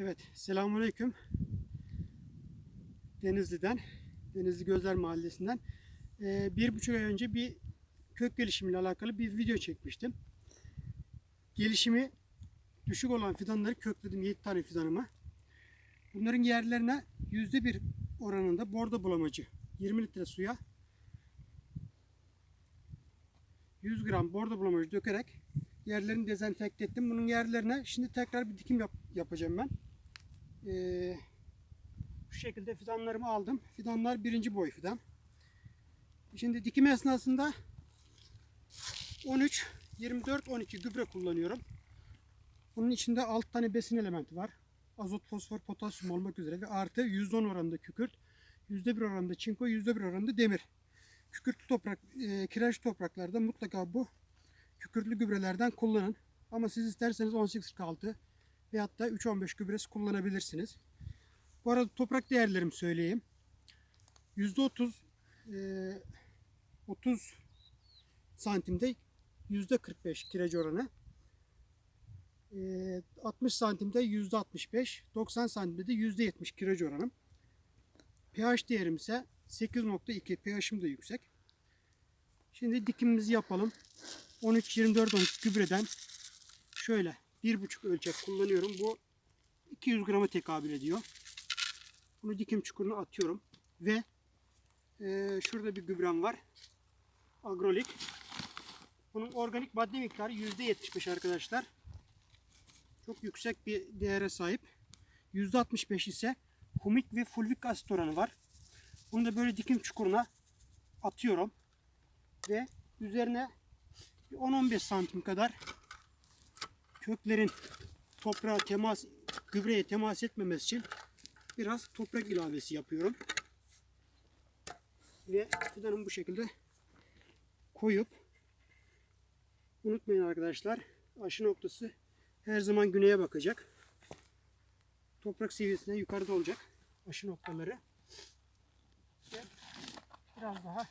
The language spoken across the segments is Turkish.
Evet, selamünaleyküm. Denizli'den, Denizli Gözler Mahallesi'nden ee, bir buçuk ay önce bir kök gelişimiyle alakalı bir video çekmiştim. Gelişimi düşük olan fidanları kökledim 7 tane fidanımı. Bunların yerlerine yüzde bir oranında bordo bulamacı 20 litre suya 100 gram bordo bulamacı dökerek yerlerini dezenfekte ettim. Bunun yerlerine şimdi tekrar bir dikim yap- yapacağım ben. Ee, şu şekilde fidanlarımı aldım. Fidanlar birinci boy fidan. Şimdi dikim esnasında 13, 24, 12 gübre kullanıyorum. Bunun içinde 6 tane besin elementi var. Azot, fosfor, potasyum olmak üzere ve artı %10 oranında kükürt, %1 oranında çinko, %1 oranında demir. Kükürtlü toprak, e, kireç topraklarda mutlaka bu kükürtlü gübrelerden kullanın. Ama siz isterseniz 1846 veyahut da 315 gübresi kullanabilirsiniz. Bu arada toprak değerlerimi söyleyeyim. %30 e, 30 santimde %45 kireci oranı. E, 60 santimde %65, 90 santimde de %70 kireci oranım. pH değerim ise 8.2 pH'im de yüksek. Şimdi dikimimizi yapalım. 13 24 13 gübreden şöyle 1,5 ölçek kullanıyorum. Bu 200 grama tekabül ediyor. Bunu dikim çukuruna atıyorum ve e, şurada bir gübrem var. Agrolik. Bunun organik madde miktarı %75 arkadaşlar. Çok yüksek bir değere sahip. %65 ise humik ve fulvik asit oranı var. Bunu da böyle dikim çukuruna atıyorum. Ve üzerine bir 10-15 santim kadar köklerin toprağa temas, gübreye temas etmemesi için biraz toprak ilavesi yapıyorum. Ve fidanımı bu şekilde koyup unutmayın arkadaşlar aşı noktası her zaman güneye bakacak. Toprak seviyesine yukarıda olacak aşı noktaları. Ve biraz daha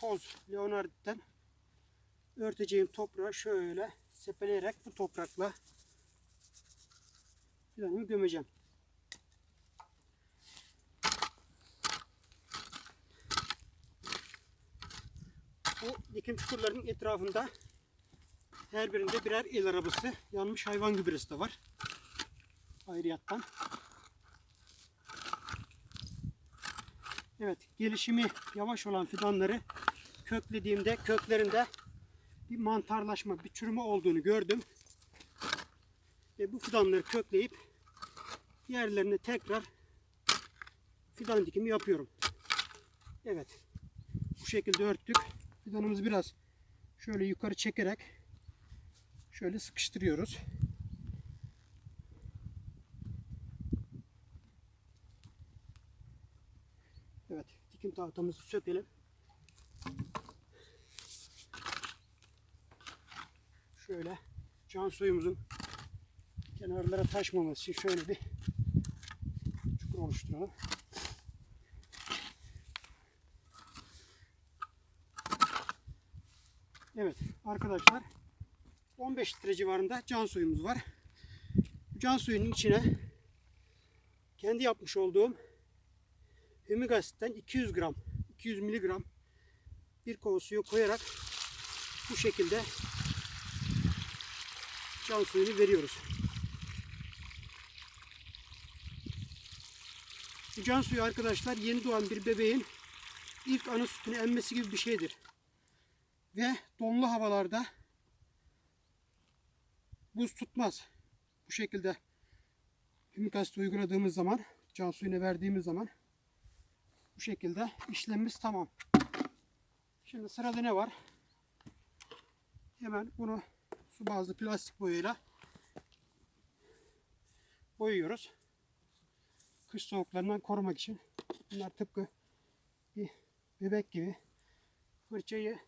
toz leonarditten örteceğim toprağı şöyle sepeleyerek bu toprakla fidanımı gömeceğim. Bu dikim çukurlarının etrafında her birinde birer el arabası yanmış hayvan gübresi de var. Ayrıyattan. Evet, gelişimi yavaş olan fidanları köklediğimde köklerinde bir mantarlaşma, bir çürüme olduğunu gördüm. Ve bu fidanları kökleyip yerlerine tekrar fidan dikimi yapıyorum. Evet. Bu şekilde örttük. Fidanımızı biraz şöyle yukarı çekerek şöyle sıkıştırıyoruz. Evet, dikim tahtamızı sökelim. Şöyle can suyumuzun kenarlara taşmaması için şöyle bir çukur oluşturalım. Evet arkadaşlar 15 litre civarında can suyumuz var. Bu can suyunun içine kendi yapmış olduğum hümik asitten 200 gram 200 miligram bir kova suyu koyarak bu şekilde can suyunu veriyoruz. Bu can suyu arkadaşlar yeni doğan bir bebeğin ilk ana sütünü emmesi gibi bir şeydir. Ve donlu havalarda buz tutmaz. Bu şekilde hümik asit uyguladığımız zaman, can suyunu verdiğimiz zaman bu şekilde işlemimiz tamam. Şimdi sırada ne var? Hemen bunu su bazlı plastik boyayla boyuyoruz. Kış soğuklarından korumak için. Bunlar tıpkı bir bebek gibi fırçayı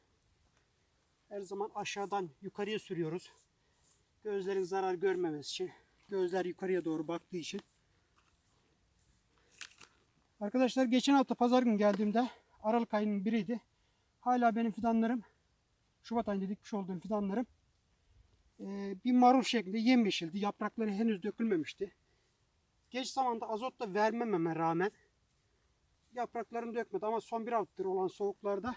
her zaman aşağıdan yukarıya sürüyoruz. Gözlerin zarar görmemesi için. Gözler yukarıya doğru baktığı için. Arkadaşlar geçen hafta pazar günü geldiğimde Aralık ayının biriydi. Hala benim fidanlarım Şubat ayında dikmiş olduğum fidanlarım bir marul şeklinde yemyeşildi. Yaprakları henüz dökülmemişti. Geç zamanda azot da vermememe rağmen yapraklarını dökmedi ama son bir haftadır olan soğuklarda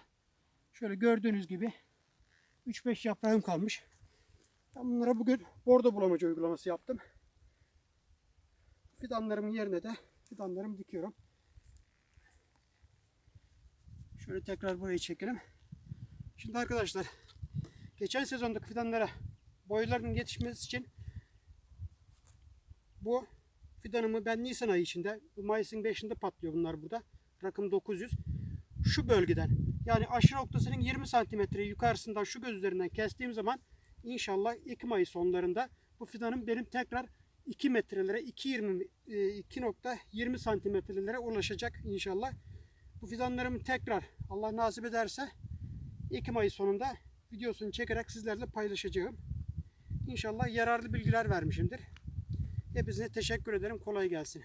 şöyle gördüğünüz gibi 3-5 yaprağım kalmış. Ben bunlara bugün bordo bulamacı uygulaması yaptım. Fidanlarımın yerine de fidanlarımı dikiyorum. Şöyle tekrar burayı çekelim. Şimdi arkadaşlar geçen sezondaki fidanlara boylarının yetişmesi için bu fidanımı ben Nisan ayı içinde Mayıs'ın 5'inde patlıyor bunlar burada. Rakım 900. Şu bölgeden yani aşı noktasının 20 santimetre yukarısından şu göz üzerinden kestiğim zaman inşallah Ekim ayı sonlarında bu fidanım benim tekrar 2 metrelere 2.20 e, 2.20 santimetrelere ulaşacak inşallah. Bu fidanlarımı tekrar Allah nasip ederse Ekim ayı sonunda videosunu çekerek sizlerle paylaşacağım. İnşallah yararlı bilgiler vermişimdir. Hepinize teşekkür ederim. Kolay gelsin.